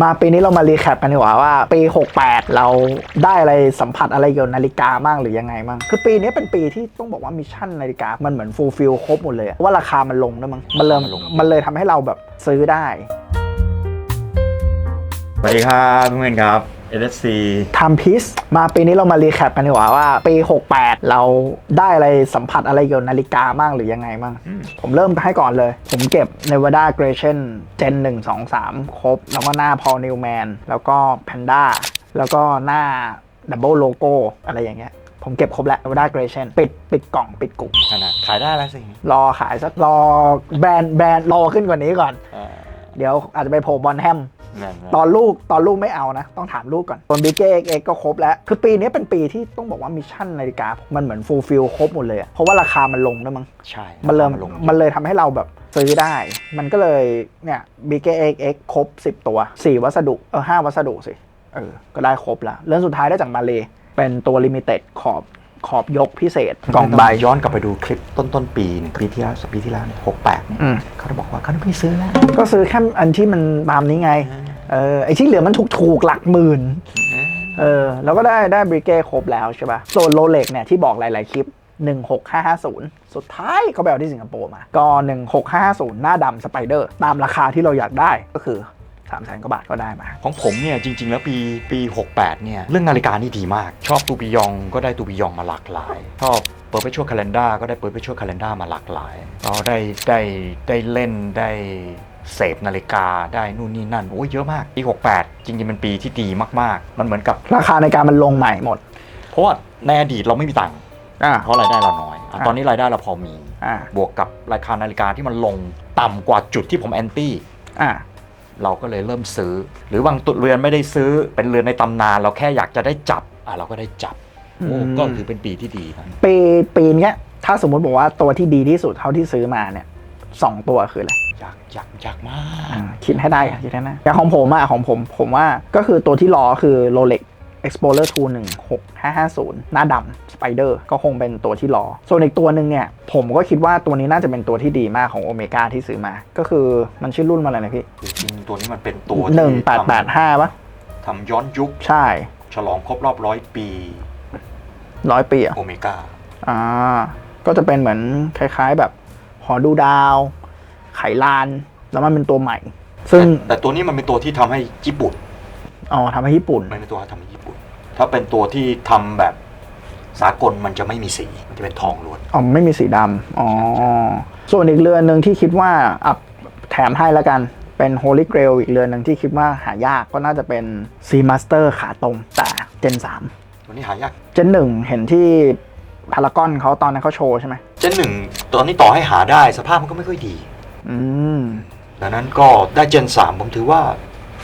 มาปีนี้เรามารีแคปกันดีกว่าว่าปี 68 เราได้อะไรสัมผัสอะไรเกี่ยวกับนาฬิกาบ้างหรือยังไงบ้างคือปีนี้เป็นปีที่ต้องบอกว่ามิชชั่นนาฬิกามันเหมือนฟูลฟิลครบหมดเลยอะเพราะว่าราคามันลงด้วยมั้งมันเริ่มมันลงมันเลยทำให้เราแบบซื้อได้สวัสดีครับเพื่อนๆครับ LSC ทำพิสมาปีนี้เรามารีแคปกันดีกว่าว่าปี 68 เราได้อะไรสัมผัสอะไรเกี่ยวกับนาฬิกาบ้างหรือยังไงบ้าง อืม ผมเริ่มให้ก่อนเลย ผมเก็บ Nevada Gration Gen 1 2 3 ครบ แล้วก็หน้า Paul Newman แล้วก็ Panda แล้วก็หน้า Double Logo อะไรอย่างเงี้ย ผมเก็บครบแล้ว Nevada Gration ปิดปิดกล่องปิดกลุ่มขนาดขายได้แล้วสิรอขายสักรอแบรนด์แบรนด์รอขึ้นกว่านี้ก่อนเออเดี๋ยวอาจจะไปโผล่บอลแฮมนั่นนะ ตอนลูกตอนลูกไม่เอานะ ต้องถามลูกก่อนตอนบิ๊กเอ็กเอ็กก็ครบแล้ว คือปีนี้เป็นปีที่ต้องบอกว่ามิชชั่นนาฬิกา มันเหมือนฟูลฟิลครบหมดเลยอะเพราะว่าราคามันลงด้วยมั้งใช่มันเริ่มลงมันเลยทำให้เราแบบซื้อได้ มันก็เลยเนี่ย BKX ครบ 10 ตัว 4 วัสดุเออ5วัสดุสิเออก็ได้ครบแล้วเรื่องสุดท้ายได้จากมาเลเป็นตัวลิมิเต็ดขอบ ขอบยกพิเศษกล่องใบย้อนกลับไปดูคลิปต้นต้นๆปีหนึ่งปีที่แล้วปีที่แล้วหกแปดเนี่ยอืมเขาจะบอกว่าเขาไม่ซื้อแล้ว ก็ซื้อแค่อันที่มันตามนี้ไงเออไอที่เหลือมันถูกถูกๆหลักหมื่นเออแล้วก็ได้ได้บริเก้ครบแล้วใช่ปะ่ะส่วนโรเล็กเนี่ยที่บอกหลาย ๆ คลิป 16550 สุดท้ายเขาไปเอาที่สิงคโปร์มา ก็ 16550 หน้าดำสไปเดอร์ ตามราคาที่เราอยากได้ก็คือ 3 0 0 0 0 0กว่าบาทก็ได้มา ของผมเนี่ยจริง ๆ แล้วปีปี 68 เนี่ย เรื่องนาฬิกานี่ดีมาก ชอบตูปิยองก็ได้ตูปิยองมาหลากหลาย ชอบเปิดไปชั่วคาล endar ก็ได้เปิดไปชั่วคาล endar มาหลากหลายก็ได้ได้ได้เล่นได้เสพนาฬิกาได้นู่นนี่นั่นโอ้ยเยอะมากปี 68 จริงๆเป็นปีที่ดีมากๆ มันเหมือนกับราคาในการมันลงใหม่หมด เพราะว่าในอดีตเราไม่มีตังค์อ่าเพราะรายได้เราน้อยอะอะตอนนี้รายได้เราพอมีอ่าบวกกับราคานาฬิกาที่มันลงต่ำกว่าจุดที่ผมแอนตี้อ่า เราก็เลยเริ่มซื้อ หรือบางตัวเรือนไม่ได้ซื้อเป็นเรือนในตำนาน เราแค่อยากจะได้จับอะเราก็ได้จับโอ้อืมก็ถือเป็นปีที่ดีนะปีปีเนี้ยถ้าสมมุติบอกว่าตัวที่ดีที่สุดเท่าที่ซื้อมาเนี่ยสองตัวคืออะไรอยากอยากอยากมาอ่าก คิดให้ได้อะคิดให้ได้อย่างของผมอะของผมผมว่าก็คือตัวที่รอคือ Rolex Explorer 2 16550 หน้าดำ Spider ก็คงเป็นตัวที่รอ ส่วนอีกตัวหนึ่งเนี่ย ผมก็คิดว่าตัวนี้น่าจะเป็นตัวที่ดีมากของโอเมก้าที่ซื้อมา ก็คือมันชื่อรุ่นมาอะไรนะพี่จริงๆตัวนี้มันเป็นตัวหนึ่งที่แปดแปดห้าปะทำย้อนยุค ใช่ ฉลองครบรอบร้อยปีร้อยปีอะโอเมก้าอ่า ก็จะเป็นเหมือนคล้าย ๆ แบบหอดูดาว ไขลาน แล้วมันเป็นตัวใหม่ ซึ่งแต่แต่ตัวนี้มันเป็นตัวที่ทำให้ญี่ปุ่น อ๋อทำให้ญี่ปุ่น มันเป็นตัวทำให้ญี่ปุ่น ถ้าเป็นตัวที่ทำแบบสากลมันจะไม่มีสี มันจะเป็นทองล้วน อ๋อไม่มีสีดำอ๋อ ส่วนอีกเรือนหนึ่งที่คิดว่าอับแถมให้แล้วกัน เป็น Holy Grail อีกเรือนหนึ่งที่คิดว่าหายากก็น่าจะเป็น C Master ขาตรงแต่ Gen ตัวนี้หายาก 3 Gen 1 เห็นที่พารากอนเขาตอนนั้นเขาโชว์ใช่ไหมเจนหนึ่งตอนนี้ต่อให้หาได้สภาพมันก็ไม่ค่อยดี อืม ดังนั้นก็ได้เจนสามผมถือว่า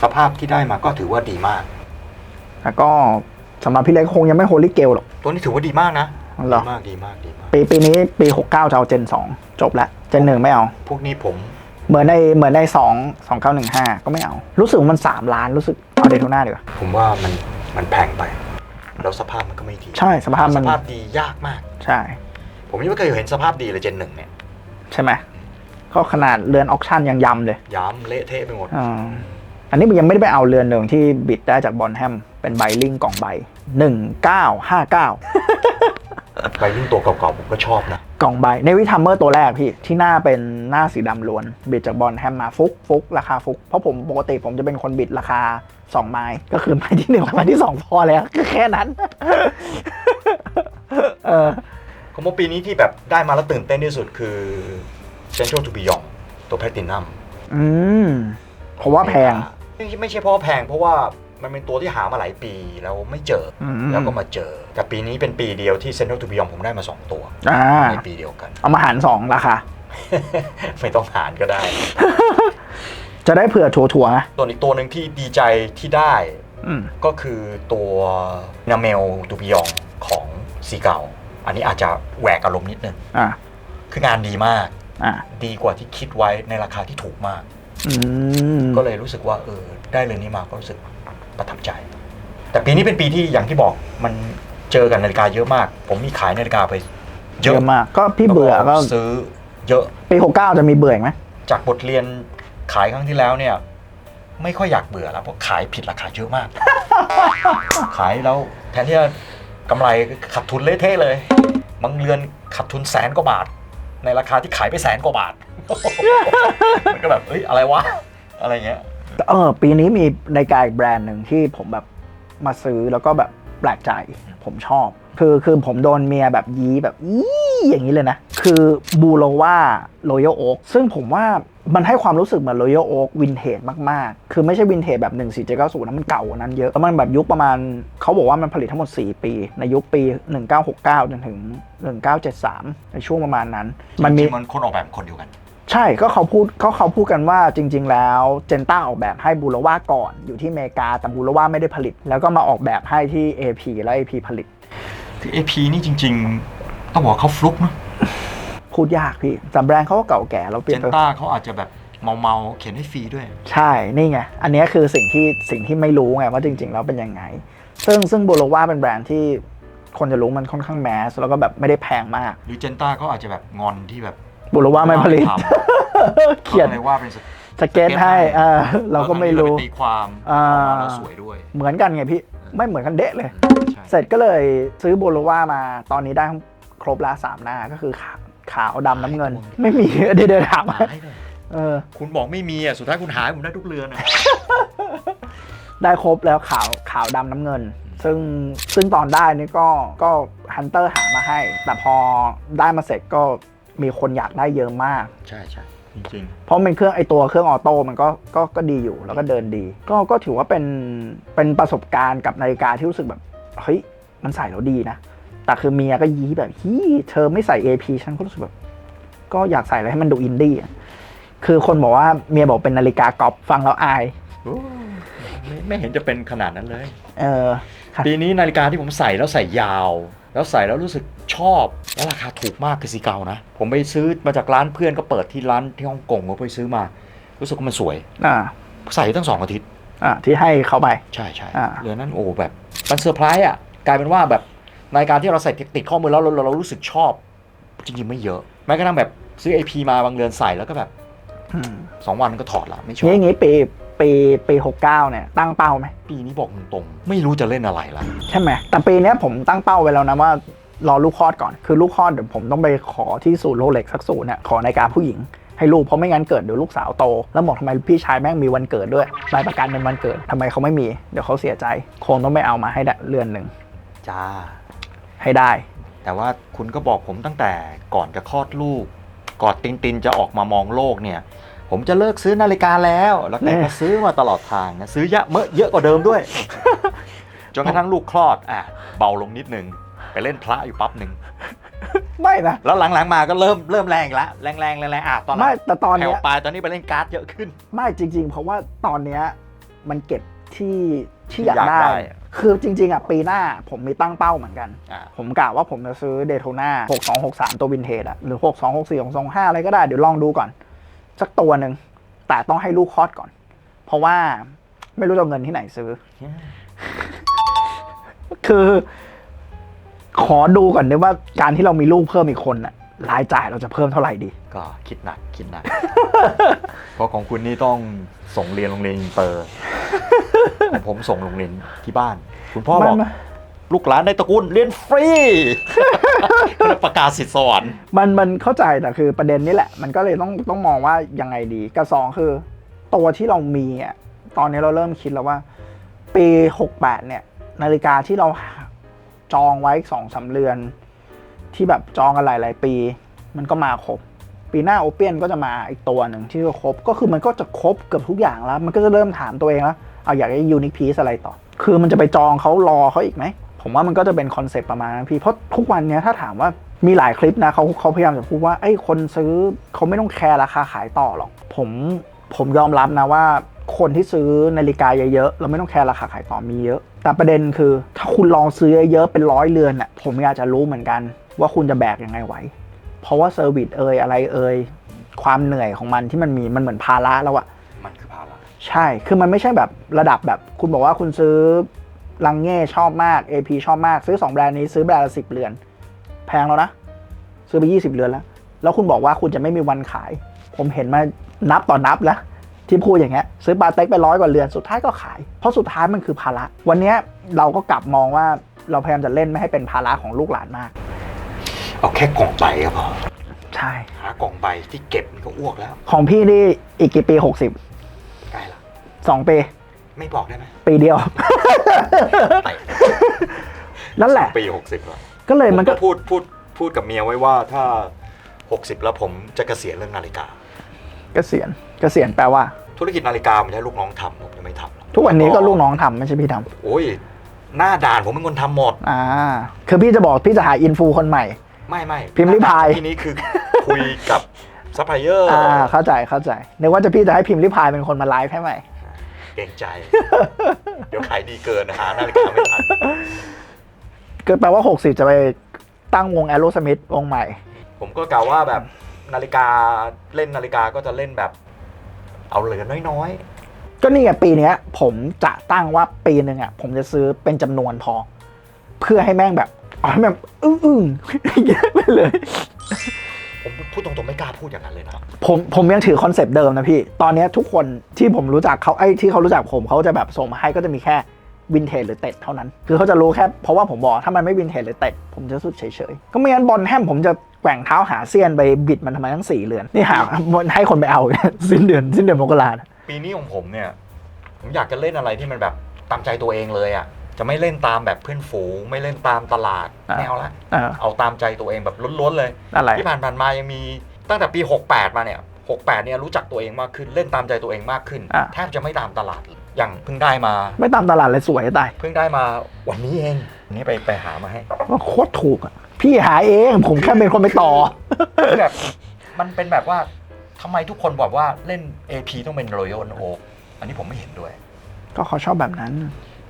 สภาพที่ได้มาก็ถือว่าดีมาก แล้วก็ สำหรับพี่เล็กคงยังไม่ Holy Grail หรอก ตัวนี้ถือว่าดีมากนะเหรอ ดีมากดีมากดีมาก ปีปีนี้ปี 69จะเอา Gen 2จบแล้ว Gen 1ไม่เอา พวกนี้ผม เหมือนในเหมือนใน2 2915 ก็ไม่เอา รู้สึกว่ามัน 3 ล้านรู้สึกเอาเดโทน่าดีกว่า ผมว่ามันมันแพงไป แล้วสภาพมันก็ไม่ดีใช่สภาพมัน สภาพดียากมาก ใช่ ผมยังไม่เคยเห็นสภาพดีเลยเจนหนึ่งเนี่ยใช่ไหมก็ขนาดเรือนออกชั่นยังยำเลย ย้ำเละเทะไปหมด อ่า อันนี้มันยังไม่ได้ไปเอาเรือนหนึ่งที่บิดได้จากบอลแฮมเป็นใบลิงกล่องใบ 1959ไปยิ่งตัวเก่าๆผมก็ชอบนะ กล่องใบในวิทัมเมอร์ตัวแรกพี่ ที่หน้าเป็นหน้าสีดำล้วน บิดจากบอลแฮมมาฟุกฟุกราคาฟุก เพราะผมปกติผมจะเป็นคนบิดราคา 2 ไม้ก็คือไม้ที่หนึ่งกับไม้ที่ 2 พอแล้วก็แค่นั้นเออของผมปีนี้ที่แบบได้มาแล้วตื่นเต้นที่สุดคือ Central to Beyond ตัวแพลตินัมอืมเพราะว่าแพง ไม่ใช่ไม่ใช่เพราะว่าแพงเพราะว่ามันเป็นตัวที่หามาหลายปีแล้วไม่เจออมแล้วก็มาเจอ แต่ปีนี้เป็นปีเดียวที่ Central to Beyond ผมได้มา 2 ตัวอ่าในปีเดียวกัน เอามาหารสองราคา ไม่ต้องหารก็ได้ จะได้เผื่อถั่วๆนะตัวอีกตัวหนึ่งที่ดีใจที่ได้อืมก็คือตัวนาเมลดูบิยองของซีเก่า อันนี้อาจจะแหวกอารมณ์นิดนึงอ่าคืองานดีมากอ่าดีกว่าที่คิดไว้ในราคาที่ถูกมากอืมก็เลยรู้สึกว่าเออ ได้เรื่องนี้มาก็รู้สึกประทับใจ แต่ปีนี้เป็นปีที่อย่างที่บอกมันเจอกันนาฬิกาเยอะมาก ผมมีขายนาฬิกาไปเยอะมาก ก็พี่เบื่อก็ซื้อเยอะปีหกเก้าจะมีเบื่ออีกไหมจากบทเรียนขายครั้งที่แล้วเนี่ย ไม่ค่อยอยากเบื่อแล้วเพราะขายผิดราคาเยอะมาก ขายแล้วแทนที่จะกำไรขาดทุนเละเทะเลยบางเรือนขาดทุนแสนกว่าบาท ในราคาที่ขายไปแสนกว่าบาทมันก็แบบเอ้ยอะไรวะอะไรเงี้ย เออปีนี้มีในกาอีกแบรนด์หนึ่งที่ผมแบบมาซื้อแล้วก็แบบแปลกใจผมชอบ คือคือผมโดนเมียแบบยี้แบบยี้อย่างนี้เลยนะ คือบูโรว่า Royal Oak ซึ่งผมว่ามันให้ความรู้สึกเหมือน Royal Oak วินเทจมาก ๆ คือไม่ใช่วินเทจแบบ 1 4 7 9 0นะมันเก่ากว่านั้นเยอะแล้วมันแบบยุคประมาณ เขาบอกว่ามันผลิตทั้งหมด 4 ปี ในยุคปี 1969จนถึง 1973 ในช่วงประมาณนั้น มันมีมันคนออกแบบคนเดียวกัน ใช่ก็เขาพูดก็เขาพูดกันว่าจริง ๆ แล้วเจนต้าออกแบบให้บูโรว่าก่อนอยู่ที่อเมริกาแต่บูโรว่าไม่ได้ผลิต แล้วก็มาออกแบบให้ที่ AP แล้ว AP ผลิตคือ AP นี่จริง ๆ ต้องบอกว่าเขาฟลุกเนอะพูดยากพี่แต่แบรนด์เขาก็เก่าแก่แล้วเปเจลี่ยนนไปต้าเขาอาจจะแบบเมาๆเขียนให้ฟรีด้วย ใช่นี่ไง อันเนี้ยคือสิ่งที่สิ่งที่ไม่รู้ไงว่าจริง ๆ แล้วเป็นยังไง ซึ่งซึ่งบูโรว่าเป็นแบรนด์ที่คนจะรู้มันค่อนข้างแมสแล้วก็แบบไม่ได้แพงมาก หรือเจนต้าเขาอาจจะแบบงอนที่แบบ บูโรว่าไม่ผลิตทำเขียนขาก็เลยว่าเป็นสสเก็ตให้เออเราก็ไม่รู้แล้วทางนี้เาปตีความอ่าออกมาแล้วสวยด้วย เหมือนกันไงพี่ไม่เหมือนกันเดะเลยใช่เสร็จก็เลยซื้อโบโลวามาตอนนี้ได้ครบแล้วสามหน้าก็คือขาวขาวดำน้ำเงิน ไม่มีเดี๋ยวเดี๋ยวถามหาให้เลยเออคุณบอกไม่มีอะสุดท้ายคุณหาให้ผมได้ทุกเรือนอะได้ครบแล้วขาวขาวดำน้ำเงิน ซึ่งซึ่งตอนได้นี่ก็ก็ฮันเตอร์หามาให้ แต่พอได้มาเสร็จก็ มีคนอยากได้เยอะมาก ใช่ใช่จริงเพราะมันเครื่องไอตัวเครื่องออโต้มันก็ก็ก็ดีอยู่แล้วก็เดินดี ก็ก็ถือว่าเป็นเป็นประสบการณ์กับนาฬิกาที่รู้สึกแบบเฮ้ยมันใส่แล้วดีนะ แต่คือเมียก็ยี้แบบฮีเธอไม่ใส่ AP ฉันก็รู้สึกแบบ ก็อยากใส่อะไรให้มันดูอินดี้อะคือคนบอกว่าเมียบอกเป็นนาฬิกากอล์ฟฟังแล้วอาย ๆโอ้ไม่ไม่เห็นจะเป็นขนาดนั้นเลย เออครับปีนี้นาฬิกาที่ผมใส่แล้วใส่ยาว แล้วใส่แล้วรู้สึกชอบแล้วราคาถูกมากคือสีเกานะ ผมไปซื้อมาจากร้านเพื่อนก็เปิดที่ร้านที่ฮ่องกงก็ไปซื้อมา รู้สึกว่ามันสวย อ่า ใส่ตั้งสองอาทิตย์ อ่า ที่ให้เขาไป ใช่ใช่อ่า เรือนนั้นโอ้แบบมันเซอร์ไพรส์อะกลายเป็นว่าแบบนาฬิกาที่เราใส่ติดข้อมือแล้วเราเราเรารู้สึกชอบ จริงๆไม่เยอะแม้กระทั่งแบบซื้อ AP มาบางเรือนใส่แล้วก็แบบอืมสองวันก็ถอดละไม่ชอบ งี้งี้ปี ปีปีหกเก้าเนี่ยตั้งเป้าไหมปีนี้บอกตรงๆไม่รู้จะเล่นอะไรละใช่ไหมแต่ปีเนี้ยผมตั้งเป้าไว้แล้วนะว่ารอลูกคลอดก่อนคือลูกคลอดเดี๋ยวผมต้องไปขอที่ศูนย์โรเล็กสักศูนย์เนี่ยขอนาฬิกาผู้หญิงให้ลูกเพราะไม่งั้นเกิดเดี๋ยวลูกสาวโต แล้วบอกทำไมพี่ชายแม่งมีวันเกิดด้วยใบประกันเป็นวันเกิดทำไมเขาไม่มีเดี๋ยวเขาเสียใจ คงต้องไปเอามาให้ได้เรือนหนึ่งจ้า ให้ได้ แต่ว่าคุณก็บอกผมตั้งแต่ก่อนจะคลอดลูกก่อนตินตินจะออกมามองโลกเนี่ย ผมจะเลิกซื้อนาฬิกาแล้ว แล้วแกก็ซื้อมาตลอดทางนะซื้อเยอะเมอะเยอะกว่าเดิมด้วย จนกระทั่งลูกคลอดอะเบาลงนิดนึง ไปเล่นพระอยู่ปั๊บหนึ่งไม่นะแล้วหลังๆมาก็เริ่มเริ่มแรงอีกแล้วแรงๆแรงๆแรงๆอะตอนหลัไม่งแต่ตอนแถเนี้วยปลายตอนนี้ไปเล่นการ์ดเยอะขึ้น ไม่จริง ๆ เพราะว่าตอนเนี้ยมันเก็บที่ที่ที่อยากอยากได้ได้ คือจริง ๆ อะ ปีหน้าผมมีตั้งเป้าเหมือนกันอะผมกะว่าผมจะซื้อเดโ o นา6263 ตัววินเทจอะหรือ 6264 625 อะไรก็ได้ เดี๋ยวลองดูก่อน สักตัวหนึ่งแต่ต้องให้ลูกคลอดก่อน เพราะว่าไม่รู้จะเอาเงินที่ไหนซื้อ คือ ขอดูก่อนด้วยว่าการที่เรามีลูกเพิ่มอีกคนอะรายจ่ายเราจะเพิ่มเท่าไหร่ดี ก็คิดหนักคิดหนัก เพราะของคุณนี่ต้องส่งเรียนโรงเรียนอินเตอร์ของผมส่งโรงเรียนที่บ้าน คุณพ่อบอกมัน ลูกหลานในตระกูลเรียนฟรีแล้วประกาศสิทธิ์สวรรค์มันมันเข้าใจแต่คือประเด็นนี้แหละ มันก็เลยต้องต้องมองว่ายังไงดีกับสองคือ ตัวที่เรามีอะตอนนี้เราเริ่มคิดแล้วว่า ปี68เนี่ย นาฬิกาที่เราจองไว้สองสามเรือน ที่แบบจองกันหลาย ๆ ปี มันก็มาครบ ปีหน้าโอเปียนก็จะมาอีกตัวหนึ่งที่จะครบก็คือมันก็จะครบเกือบทุกอย่างแล้ว มันก็จะเริ่มถามตัวเองแล้วเอาอยากได้ยูนิคพีซอะไรต่อ คือมันจะไปจองเขารอเขาอีกไหม ผมว่ามันก็จะเป็นคอนเซปต์ประมาณนั้นพี่เพราะทุกวันเนี้ยถ้าถามว่ามีหลายคลิปนะเขาเขาพยายามจะพูดว่าไอ้ยคนซื้อเขาไม่ต้องแคร์ราคาขายต่อหรอกผมผมยอมรับนะว่าคนที่ซื้อนาฬิกาเยอะๆแล้วไม่ต้องแคร์ราคาขายต่อมีเยอะ แต่ประเด็นคือ ถ้าคุณลองซื้อเยอะๆเป็นร้อยเรือนน่ะผมอยากจะรู้เหมือนกัน ว่าคุณจะแบกยังไงไหว เพราะว่าเซอร์วิสเอ่ยอะไรเอ่ยความเหนื่อยของมันที่มันมีมันเหมือนภาระแล้วอะมันคือภาระใช่คือมันไม่ใช่แบบระดับแบบ คุณบอกว่าคุณซื้อ ลังเง่ชอบมาก AP ชอบมาก ซื้อ 2 แบรนด์นี้ซื้อแบรนด์ละสิบเรือนแพงแล้วนะ ซื้อไป 20เรือนแล้ว แล้วคุณบอกว่าคุณจะไม่มีวันขาย ผมเห็นมานับต่อนับแล้ว ที่พูดอย่างเงี้ยซื้อปาเต็กไปร้อยกว่าเรือนสุดท้ายก็ขาย เพราะสุดท้ายมันคือภาระ วันเนี้ยเราก็กลับมองว่าเราพยายามจะเล่นไม่ให้เป็นภาระของลูกหลานมาก เอาแค่กล่องใบก็พอใช่หากล่องใบที่เก็บมันก็อ้วกแล้ว ของพี่นี่อีกกี่ปีใกล้ละ60 2ปี ไม่บอกได้ไหมปีเดียว ไปนั่นแหละ ปีหกสิบแล้วก็เลยมันก็พูดพูดพูดกับเมียไว้ว่าถ้าหกสิบแล้วผมจะเกษียณเรื่องนาฬิกา เกษียณเกษียณแปลว่า ธุรกิจนาฬิกามันใช้ลูกน้องทำผมยังไม่ทำหรอกทุกวันนี้ก็ลูกน้องทำไม่ใช่พี่ทำโอ้ยหน้าด่านผมเป็นคนทำหมด อ่า คือพี่จะบอกพี่จะหาอินฟูคนใหม่ ไม่ไม่พิมพ์ริพาย ทีนี้คือ คุยกับซัพพลายเออร์อ่าเข้าใจเข้าใจนึกว่าจะพี่จะให้พิมพ์ริพายเป็นคนมาไลฟ์ให้ใหม่เกรงใจ เดี๋ยวขายดีเกินหานาฬิกาไม่ทันก็แปลว่า 60 จะไปตั้งวงแอโรสมิธวงใหม่ ผมก็กล่าวว่าแบบนาฬิกาเล่นนาฬิกาก็จะเล่นแบบ เอาเหลือน้อยก็นี่ไงปีเนี้ย ผมจะตั้งว่าปีหนึ่งอะ ผมจะซื้อเป็นจำนวนพอ เพื่อให้แม่งแบบเอาให้แบบอึ้งอึ้งๆเยอะไปเลยๆผม พูดตรงๆไม่กล้าพูดอย่างนั้นเลยนะ ผมผมยังถือคอนเซปต์เดิมนะพี่ ตอนเนี้ยทุกคนที่ผมรู้จักเขาไอ้ที่เขารู้จักผมเขาจะแบบส่งมาให้ก็จะมีแค่วินเทจหรือเต็ดเท่านั้น คือเขาจะรู้แค่เพราะว่าผมบอกถ้ามันไม่วินเทจหรือเต็ดผมจะรู้สุดเฉยๆ ก็ไม่งั้นบอลแฮมผมจะแกว่งเท้าหาเซียนไปบิดมันทำไมทั้งสี่เรือน นี่หาให้คนไปเอา สิ้นเดือนสิ้นเดือนมกรานะปีนี้ของผมเนี่ย ผมอยากจะเล่นอะไรที่มันแบบตามใจตัวเองเลยอะ จะไม่เล่นตามแบบเพื่อนฝูง ไม่เล่นตามตลาดอ่าไม่เอาละเออเอาตามใจตัวเองแบบล้วนๆเลยอะไรที่ผ่านผ่านๆมายังมีตั้งแต่ปี 68 มาเนี่ย68เนี่ยรู้จักตัวเองมากขึ้นเล่นตามใจตัวเองมากขึ้นอะแทบจะไม่ตามตลาดเลยอย่างเพิ่งได้มา ไม่ตามตลาดเลยสวยจะตายเพิ่งได้มาวันนี้เองวันนี้ไปไปหามาให้ว่าโคตรถูกอะพี่หาเองผมแค่เป็นคนไปต่อคือแบบมันเป็นแบบว่าทำไมทุกคนบอกว่าเล่น AP ต้องเป็น Royal Oak อันนี้ผมไม่เห็นด้วย ก็เขาชอบแบบนั้น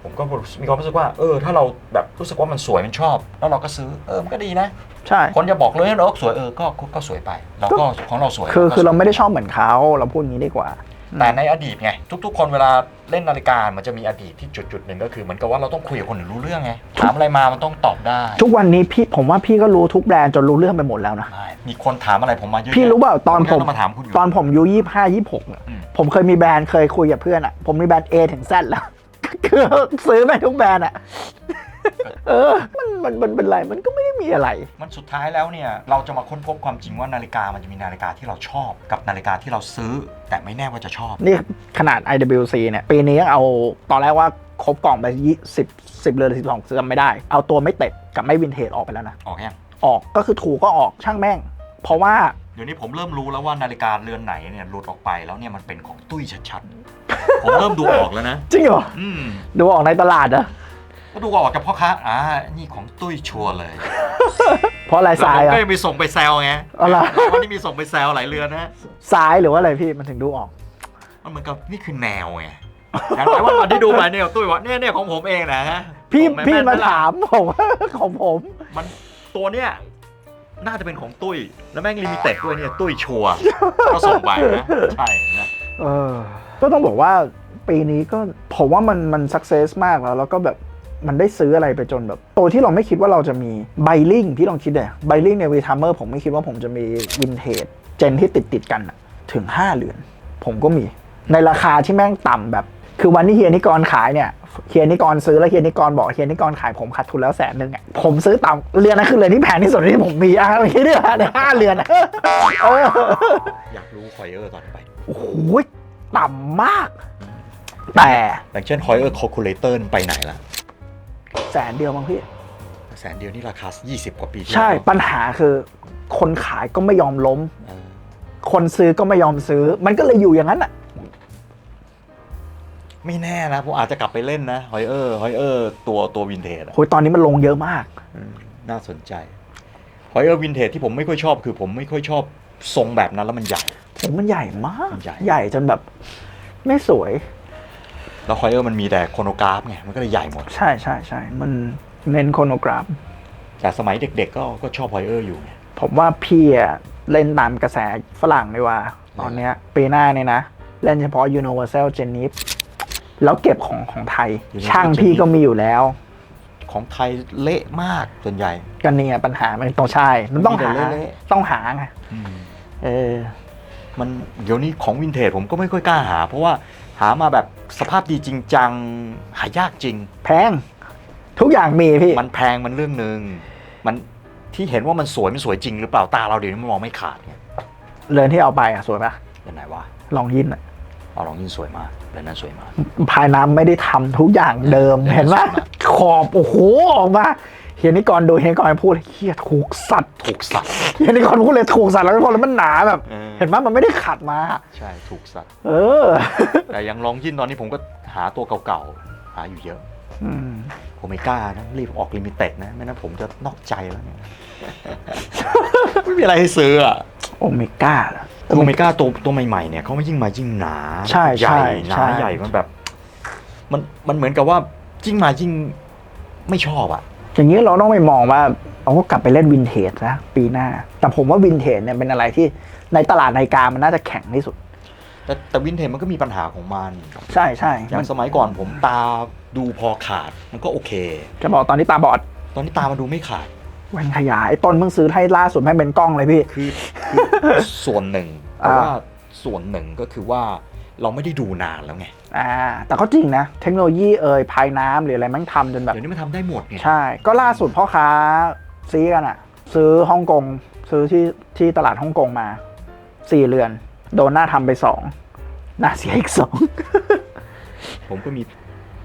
ผมก็มีความรู้สึกว่าเออถ้าเราแบบรู้สึกว่ามันสวยมันชอบ แล้วเราก็ซื้อเออมันก็ดีนะ ใช่ คนจะบอกเลยโอ๊กสวยเออก็ก็ก็สวยไปเราก็ของเราสวยคือก็สวยคือเราไม่ได้ชอบเหมือนเขาเราพูดอย่างนี้ดีกว่า แต่ในอดีตไงทุก ๆ คนเวลาเล่นนาฬิกามันจะมีอดีตที่จุดจุดๆหนึ่งก็คือเหมันก็ว่าเราต้องคุยกับคนอื่นรู้เรื่องไงถามอะไรมามันต้องตอบได้ทุกวันนี้พี่ผมว่าพี่ก็รู้ทุกแบรนด์จนรู้เรื่องไปหมดแล้วนะ ใช่มีคนถามอะไรผมมาเยอะพี่รู้เปล่าตอนผมต้องมาถามคุณอยู่ ตอนผมอายุยี่ห้ายี่หกอืม ผมเคยมีแบรนด์เคยคุยกับเพื่อนอะผมมีแบรนด์ A ถึง Z แล้ว คือซื้อไปทุกแบรนด์อะเออ มันมันมันเป็นไร มันก็ไม่ได้มีอะไร มันสุดท้ายแล้วเนี่ย เราจะมาค้นพบความจริงว่านาฬิกามันจะมีนาฬิกาที่เราชอบกับนาฬิกาที่เราซื้อ แต่ไม่แน่ว่าจะชอบ นี่ขนาด IWC เนี่ย ปีนี้ยังเอาตอนแรกว่าครบกล่องไปยี่สิบสิบเรือนสิบสองจำไม่ได้ เอาตัวไม่เต็ดกับไม่วินเทจออกไปแล้วนะ ออกยังออกก็คือถูกก็ออกช่างแม่ง เพราะว่าเดี๋ยวนี้ผมเริ่มรู้แล้วว่านาฬิกาเรือนไหนเนี่ยหลุดออกไปแล้วเนี่ยมันเป็นของตุ้ยชัดๆ ผมเริ่มดูออกแล้วนะ จริงเหรอ อืมดูออกในตลาดเหรอะก็ดูออกจากพ่อค้าอ่านี่ของตุ้ยชัวร์เลยเพราะอะไรแล้วทราผยมอะก็ยังมีส่งไปแซวไงอ๋อเหรอ วันนี้มีส่งไปแซวหลายเรือนนะทรายหรือว่าอะไรพี่มันถึงดูออก มันเหมือนกับนี่คือแนวไงอย่างไรว่าวันที่ดูไปเนี่ยตุ้ยว่าเนี่ยเนี่ยของผมเองนะฮะพี่ส่งไปพี่แนมาไหล่ะถามผมว่า ของผม มันตัวเนี้ย น่าจะเป็นของตุ้ย แล้วแม่งลิมิเต็ดด้วยเนี่ยตุ้ยชัวร์ก็ส่งไปนะ ใช่นะ เออก็ต้องบอกว่าปีนี้ก็ผมว่ามันมันสักเซสมากแล้ว แล้วก็แบบมันได้ซื้ออะไรไปจนแบบตัวที่เราไม่คิดว่าเราจะมีไบลิงพี่ลองคิดเลยไบลิงในวีทามเมอร์ผมไม่คิดว่าผมจะมีวินเทจเจนที่ติดติดๆกันอะถึง 5 เหรียญผมก็มี ในราคาที่แม่งต่ำแบบ คือวันที่เฮียนิกรขายเนี่ยเฮียนิกรซื้อแล้วเฮียนิกรบอกเฮียนิกรขายผมขาดทุนแล้วแสนหนึ่งอะผมซื้อต่ำเรือนนั้นคือเรือนที่แพงที่สุดที่ผมมีอะคิดดูในห้าเรือนอะเอออยากรู้คอยเออร์ตอนไปโอ้โหต่ำมาก แต่อย่างเช่นคอยเออร์ค l คูลเลเตอร์ไปไหนละแสนเดียวมั้งพี่แสนเดียวนี่ราคา 20 กว่าปีที่ใช่แล้วปัญหาคือ คนขายก็ไม่ยอมล้มเออคนซื้อก็ไม่ยอมซื้อ มันก็เลยอยู่อย่างนั้นอะ ไม่แน่นะผมอาจจะกลับไปเล่นนะฮอยเออร์ฮอยเออร์ตัวตัววินเทจอะโหยตอนนี้มันลงเยอะมาก อืมน่าสนใจฮอยเออร์วินเทจที่ผมไม่ค่อยชอบคือผมไม่ค่อยชอบทรงแบบนั้นแล้วมันใหญ่ ผมมันใหญ่มากมันใหญ่ ใหญ่จนแบบ ไม่สวย แล้วฮอยเออร์มันมีแต่โครโนกราฟไงมันก็เลยใหญ่หมด ใช่ใช่ใช่มันเน้นโครโนกราฟ แต่สมัยเด็กๆก็ก็ชอบฮอยเออร์อยู่ไงผมว่าพี่อะเล่นตามกระแสฝรั่งดีกว่า ตอนเนี้ยปีหน้าเนี่ยนะ เล่นเฉพาะ Universal g e n i f แล้วเก็บของของไทยช่างพี่ก็มีอยู่แล้วของไทยเละมากส่วนใหญ่กันเนี่ยปัญหามันต้องใช่มันต้องหามีแต่เละต้องหาไงอืมเออ มันเดี๋ยวนี้ของวินเทจผมก็ไม่ค่อยกล้าหา เพราะว่าหามาแบบสภาพดีจริงจังหายากจริง แพง ทุกอย่างมีพี่ มันแพงมันเรื่องหนึ่งมันที่เห็นว่ามันสวยมันสวยจริงหรือเปล่าตาเราเดี๋ยวนี้มันมองไม่ขาดไงเรือนที่เอาไปอะสวยปะเป็นไหนวะลองยินอะ เอาลองยินสวยมากเป็นนั้นสวยมาก ภายน้ำไม่ได้ทำทุกอย่างเดิมเห็นปะขอบโอ้โหออกมาเฮียนิกรดูเฮียนิกรพูดเฮียถูกสัตว์ถูกสัตว์เฮียนิกรพูดเลยถูกสัตว์แล้วพอแล้วมันหนาแบบ เออ เห็นปะมันไม่ได้ขัดมา ใช่ถูกสัตว์ เออแต่ยังลองยินตอนนี้ผมก็หาตัวเก่าๆ หาอยู่เยอะอืมโอเมก้านะ รีบออกลิมิเต็ดนะไม่นั้นผมจะนอกใจแล้วเนี่ย ไม่มีอะไรให้ซื้ออะโอเมก้าเหรอ โอเมก้าตัวตัวใหม่ๆเนี่ยเขาไม่ยิ่งมายิ่งหนาใช่ใหญ่ใช่หนาใช่ใหญ่มันแบบ มันมันเหมือนกับว่ายิ่งมายิ่งไม่ชอบอะ อย่างนี้เราต้องไปมองว่าเราก็กลับไปเล่นวินเทจนะปีหน้า แต่ผมว่าวินเทจเนี่ยเป็นอะไรที่ในตลาดนาฬิกามันน่าจะแข็งที่สุด แต่แต่วินเทจมันก็มีปัญหาของมัน ใช่ใช่อย่ามังนสมัยก่อนผมตาดูพอขาดมันก็โอเค จะบอกตอนนี้ตาบอด ตอนนี้ตามาดูไม่ขาด แว่นขยายไอ้ต้นเพิ่งซื้อให้ล่าสุดให้เป็นกล้องเลยพี่คือคือส่วนหนึ่งแต่อ่าว่าส่วนหนึ่งก็คือว่าเราไม่ได้ดูนานแล้วไงอ่าแต่ก็จริงนะ เทคโนโลยีเอ่ยภายน้ำหรืออะไรแม่งทำจนแบบเดี๋ยวนี้มันทำได้หมดไงใช่ ก็ล่าสุดพ่อค้าซีกันอะซื้อฮ่องกงซื้อที่ที่ตลาดฮ่องกงมาสี่เรือน โดนหน้าทำไปสองหน้าเสียอีกสองผมก็มี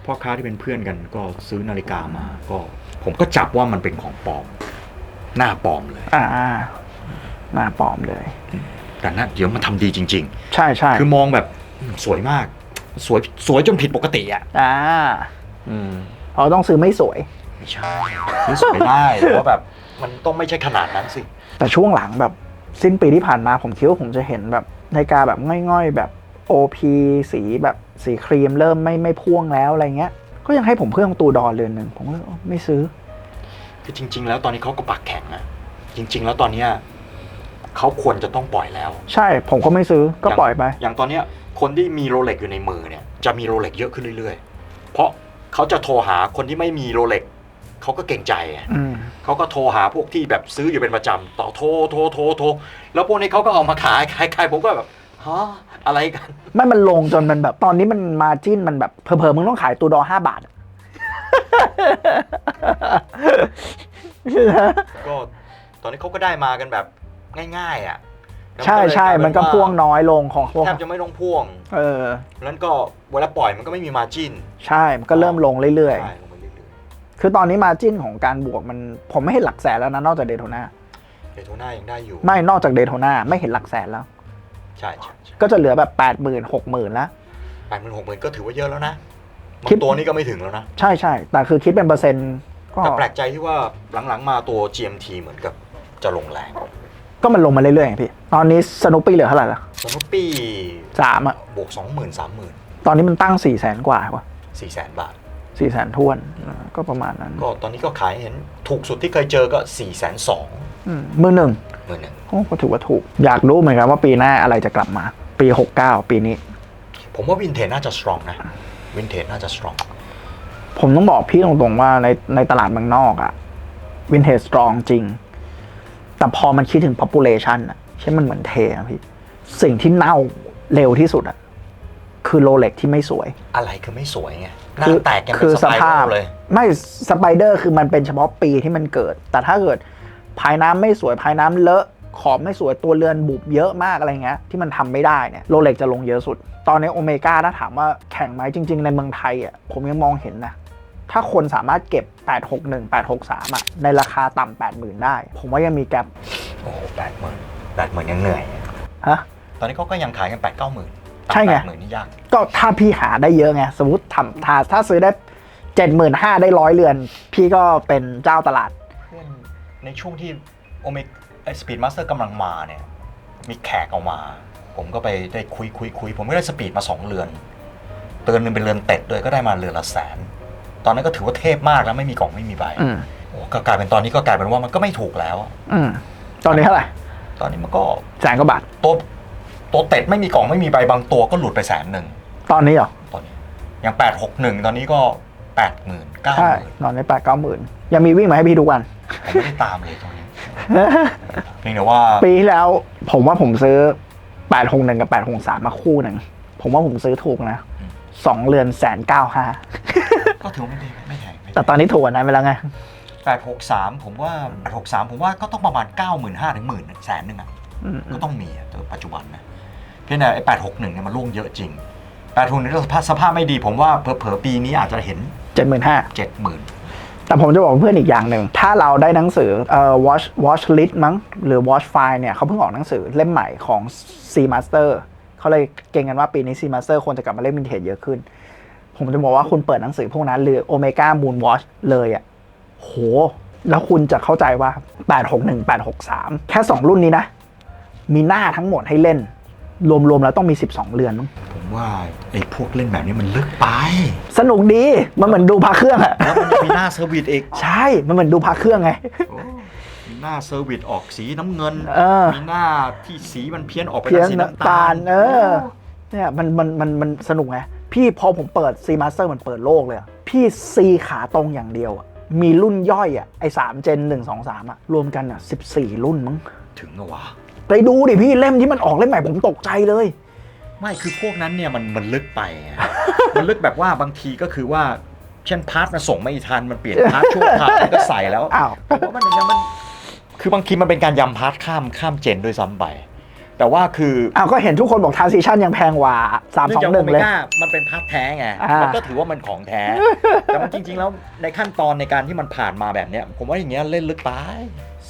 พ่อค้าที่เป็นเพื่อนกันก็ซื้อนาฬิกามาก็ ผมก็จับว่ามันเป็นของปลอม หน้าปลอมเลย อ่าหน้าปลอมเลย แต่น่าเดี๋ยวมันทำดีจริง ใช่ใช่ๆ คือมองแบบอืมสวยมาก สวยสวยจนผิดปกติอะอ่าอืมเราต้องซื้อไม่สวย ไม่ใช่นี่สวยได้แต่ว่าแบบ มันต้องไม่ใช่ขนาดนั้นสิ แต่ช่วงหลังแบบสิ้นปีที่ผ่านมาผมคิดว่าผมจะเห็นแบบนาฬิกาแบบง่อยๆ แบบ OP สีแบบ สีครีมเริ่มไม่ไม่พ่วงแล้วอะไรเงี้ย ก็ยังให้ผมเพิ่มตูดอนเรือนหนึ่งผมก็เลยเอ้าไม่ซื้อ คือจริง ๆ แล้วตอนนี้เขาก็ปากแข็งอะจริง ๆ แล้วตอนเนี้ยเขาควรจะต้องปล่อยแล้ว ใช่ผมก็ไม่ซื้อก็ปล่อยไป อย่างตอนเนี้ยคนที่มีโรเล็กอยู่ในมือเนี่ยจะมีโรเล็กเยอะขึ้นเรื่อยๆ เพราะเขาจะโทรหาคนที่ไม่มีโรเล็กเขาก็เก่งใจไงอืมเขาก็โทรหาพวกที่แบบซื้ออยู่เป็นประจำต่อโทรโทรโทรโทรแล้วพวกนี้เขาก็เอามาขายขายขายผมก็แบบ ฮะอะไรกันไม่มันลงจนมันแบบตอนนี้มันมาจิ้นมันแบบเพอๆมึงต้องขายตูดอห้าบาทอะ ก็ตอนนี้เขาก็ได้มากันแบบง่ายๆอะใช่ใช่มันก็พ่วงน้อยลงของพวกแทบจะไม่ต้องพ่วงเออ นั้นก็เวลาปล่อยมันก็ไม่มีมาจิ้นใช่มันก็เริ่มลงเรื่อยใช่ลงไปเรื่อยๆ คือตอนนี้มาจิ้นของการบวกมันผมไม่เห็นหลักแสนแล้วนะนอกจากเดโทนาๆเดโทน่ายังได้อยู่ ไม่นอกจากเดโทนาไม่เห็นหลักแสนแล้ว ใช่ใช่ใช่ก็จะเหลือแบบ8ปดหมื่นหกหมื่นแล้วแปดหมื่นหกหมื่นก็ถือว่าเยอะแล้วนะบาคิดงตัวนี้ก็ไม่ถึงแล้วนะ ใช่ใช่แต่คือคิดเป็นเปอร์เซ็นต์ก็แต่แปลกใจที่ว่าหลังๆมาตัว GMT เหมือนกับจะลงแรง ก็มันลงมาเรื่อยๆไงพี่ ตอนนี้สนุปปี้เหลือเท่าไหร่ละสมมติปีสามอะบวกสองหมื่นสามหมื่นตอนนี้มันตั้ง4ี่แสนกว่ากว่าสี่แสนบาทสี่แสนทวนก็ประมาณนั้น ก็ตอนนี้ก็ขายเห็นถูกสุดที่เคยเจอก็4ี่แสนสองอื มมือหนึ่งหมื่นหนึ่งโอ้ก็ถือว่าถูก อยากรู้เหมือนกันว่าปีหน้าอะไรจะกลับมา ปี 69 ปีนี้ ผมว่าวินเทจน่าจะสตรองนะวินเทจน่าจะสตรองผมต้องบอกพี่ตรงๆว่าในในตลาดเมืองนอกอะวินเทจสตรองจริง แต่พอมันคิดถึง population อะใช่มันเหมือนเทอะพี่ สิ่งที่เน่าเร็วที่สุดอะคือโรเล็กที่ไม่สวย อะไรคือไม่สวยไงหน้าคือแตกกันคืเป็นอสสไปภาพรัลเลย ไม่สไปเดอร์คือมันเป็นเฉพาะปีที่มันเกิด แต่ถ้าเกิด ภายน้ำไม่สวยภายน้ำเลอะขอบไม่สวยตัวเรือนบุบเยอะมากอะไรเงี้ยที่มันทำไม่ได้เนี่ยโรเล็กจะลงเยอะสุด ตอนนี้โอเมก้าถ้าถามว่าแข่งไหมจริง ๆ ในเมืองไทยอะผมยังมองเห็นนะถ้าคนสามารถเก็บ 861 863 อะ ในราคาต่ำ80,000 ได้ ผมว่ายังมีแกลบโอ้โหแปดหมื่นแปดหมื่นยังเหนื่อยฮะตอนนี้เขาก็ยังขายกันแปดเก้าหมื่นใช่ไงแปดหมื่นนี่ยาก ก็ถ้าพี่หาได้เยอะไง สมมติทำถ้าถ้าซื้อได้75,000ได้ร้อยเรือน พี่ก็เป็นเจ้าตลาดเพื่อน ในช่วงที่โอเมกไอสปีดมาสเตอร์กำลังมาเนี่ย มีแขกเออกมา ผมก็ไปได้คุยคุยคุยผมก็ได้สปีดมาสองเรือน เตือนหนึงเป็นเรือนเต็ดด้วยก็ได้มาเรือนละแสน ตอนนั้นก็ถือว่าเทพมากแล้วไม่มีกล่องไม่มีใบอืมโอ้ก็กลายเป็นตอนนี้ก็กลายเป็นว่ามันก็ไม่ถูกแล้วอืมตอนนี้เท่าไหร่ตอนนี้มันก็แสนกว่าบาทตัวตัวเต็ดไม่มีกล่องไม่มีใบบางตัวก็หลุดไปแสนหนึ่งตอนนี้เหรอตอนนี้อย่างแปดหกหนึ่งตอนนี้ก็แปดหมื่นเก้าใช่หมื่นตอนนี้แปดเก้าหมื่นยังมีวิ่งมาให้พี่ทุกวัน ผมไม่ได้ตามเลยตรงนี้ เพียงแต่ว่า ปีที่แล้ว ผมว่าผมซื้อแปดหกหนึ่งกับแปดหกสามมาคู่หนึ่งผมว่าผมซื้อถูกนะสองเรือนแสนเก้าห้าก็ถือว่าไม่แพงไม่แพงไม่แพแต่งตอนนี้ถูกกว่านั้นไปแล้วไง แปดหกสามผมว่าแปดหกสามผมว่าก็ต้องประมาณเก้าหมื่นห้าถึงหมื่นแสนหนึ่งอะ อืมก็ต้องมีอะแต่ปัจจุบันนะ เพียงแต่ไอ้แปดหกหนึ่งเนี่ยมันล่วงเยอะจริงแปดหกหนึ่งสภาพสภาพไม่ดีผมว่าเผลอๆปีนี้อาจจะเห็น เจ็ดหมื่นห้าเจ็ดหมื่น แต่ผมจะบอกเพื่อนอีกอย่างหนึ่ง ถ้าเราได้หนังสือเอ่อ watch watch list มั้ง หรือ watch file เนี่ยเขาเพิ่งออกหนังสือเล่มใหม่ของ C Master เขาเลยเก่งกันว่าปีนี้ C Master ควรจะกลับมาเล่นวินเทจเยอะขึ้น ผมจะบอกว่าคุณเปิดหนังสือพวกนั้นหรือ Omega Moon Watch เลยอะ่ะโห แล้วคุณจะเข้าใจว่า 861 863 แค่ 2 รุ่นนี้นะ มีหน้าทั้งหมดให้เล่น รวมๆแล้วต้องมี 12 เรือนมั้งผมว่าไอ้พวกเล่นแบบนี้มันลึกไป สนุกดี มันเหมือนดูพาเครื่องอะแล้วมันยังมีหน้าเซอร์วิสอีกใช่ มันเหมือนดูพาเครื่องไง โอ้มีหน้าเซอร์วิสออกสีน้ำเงิน เออ มีหน้าที่สีมันเพี้ยนออกไปเพี้ยนทางสีน้ำตาลเออเนี่ยมันมันมันมันสนุกไง พี่พอผมเปิดซีมาสเตอร์มันเปิดโลกเลยอะพี่ซีขาตรงอย่างเดียวอะมีรุ่นย่อยอะไอสามเจนหนึ่งสองสามอะรวมกันอะสิบสี่รุ่นมั้ง ถึงอะวะ ไปดูดิพี่เล่มที่มันออกเล่มใหม่ผมตกใจเลย ไม่คือพวกนั้นเนี่ยมันมันลึกไปอะมันลึกแบบว่าบางทีก็คือว่า เช่นพาร์ทมันส่งไม่ทันมันเปลี่ยนพาร์ทช่วงพาร์ทมันก็ใส่แล้วอ้าวผมว่ามันยังมัน คือบางทีมันเป็นการยำพาร์ทข้ามข้ามเจนด้วยซ้ำไป แต่ว่าคือ อ้าวก็เห็นทุกคนบอกทาซิชันยังแพงกว่าสามเนื่สอองจากหโอนึ่งเมเลยก้ามันเป็นพาร์ทแท้ไง อ่ามั มันก็ถือว่ามันของแท้ แต่มันจริงๆแล้วในขั้นตอนในการที่มันผ่านมาแบบเนี้ย ผมว่าอย่างเงี้ยเล่นลึกไป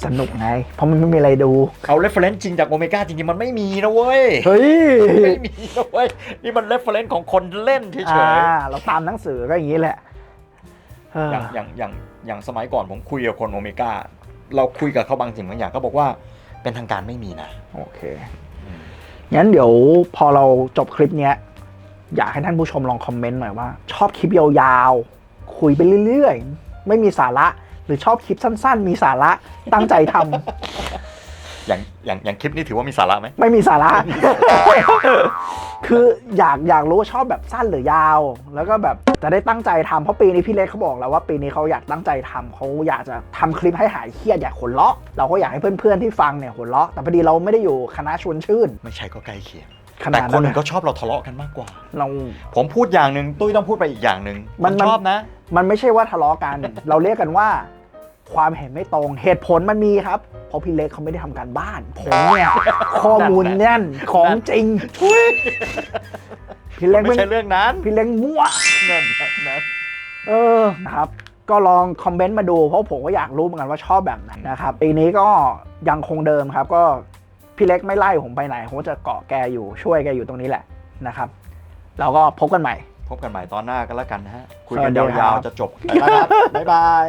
สนุกไง เพราะมันไม่มีอะไรดู เอา reference จริงจากโอเมก้าจริงๆ มันไม่มีนะเว้ย เฮ้ยไม่มีนะเว้ย นี่มัน reference ของคนเล่นเฉอ่ายเราตามหนังสือก็อย่างนี้แหละเออๆอย่างอย่างอย่างอย่างสมัยก่อนผมคุยกับคนโอเมก้าเราคุยกับเขาบางสิ่งบางอย่างก็บอกว่าเป็นทางการไม่มีนะ โอเค งั้นเดี๋ยวพอเราจบคลิปเนี้ย อยากให้ท่านผู้ชมลองคอมเมนต์หน่อยว่า ชอบคลิปยาวๆคุยไปเรื่อยๆ ไม่มีสาระ หรือชอบคลิปสั้น ๆ มีสาระตั้งใจทำ อย่างอย่างอย่างคลิปนี้ถือว่ามีสาระไหม ไม่มีสาระ คืออยากอยากรู้ว่าชอบแบบสั้นหรือยาว แล้วก็แบบจะได้ตั้งใจทำเพราะปีนี้พี่เล็กเขาบอกแล้วว่าปีนี้เขาอยากตั้งใจทำเขาอยากจะทำคลิปให้หายเครียดอยากหัวเราะเราก็อยากให้เพื่อนๆที่ฟังเนี่ยหัวเราะแต่พอดีเราไม่ได้อยู่คณะชวนชื่น ไม่ใช่ก็ใกล้เคียงขแต่นาดคนนั้นอื่นนะก็ชอบเราทะเลาะกันมากกว่า เรา ผมพูดอย่างหนึ่งตุ้ยต้องพูดไปอีกอย่างหนึ่งมันผมัน ชอบนะ มันไม่ใช่ว่าทะเลาะกัน เราเรียกกันว่า ความเห็นไม่ตรงเหตุผลมันมีครับ เพราะพี่เล็กเขาไม่ได้ทำการบ้าน ผมเนี่ย ข้อมูลแน่นของจริงพี่เล็กไม่ไม่ใช่เรื่องนั้นพี่เล็กมั่ว นั่นนั่น เออ นะครับ ก็ลองคอมเมนต์มาดู เพราะผมก็อยากรู้เหมือนกันว่าชอบแบบไหนนะครับ ปีนี้ก็ยังคงเดิมครับ ก็พี่เล็กไม่ไล่ผมไปไหน ผมก็จะเกาะแกอยู่ช่วยแกอยู่ตรงนี้แหละนะครับ เราก็พบกันใหม่ พบกันใหม่ตอนหน้ากันแล้วกันนะฮะคุยกันสวัสดีครัยาวบๆจะจบไปแล้วครับบ๊ายบาย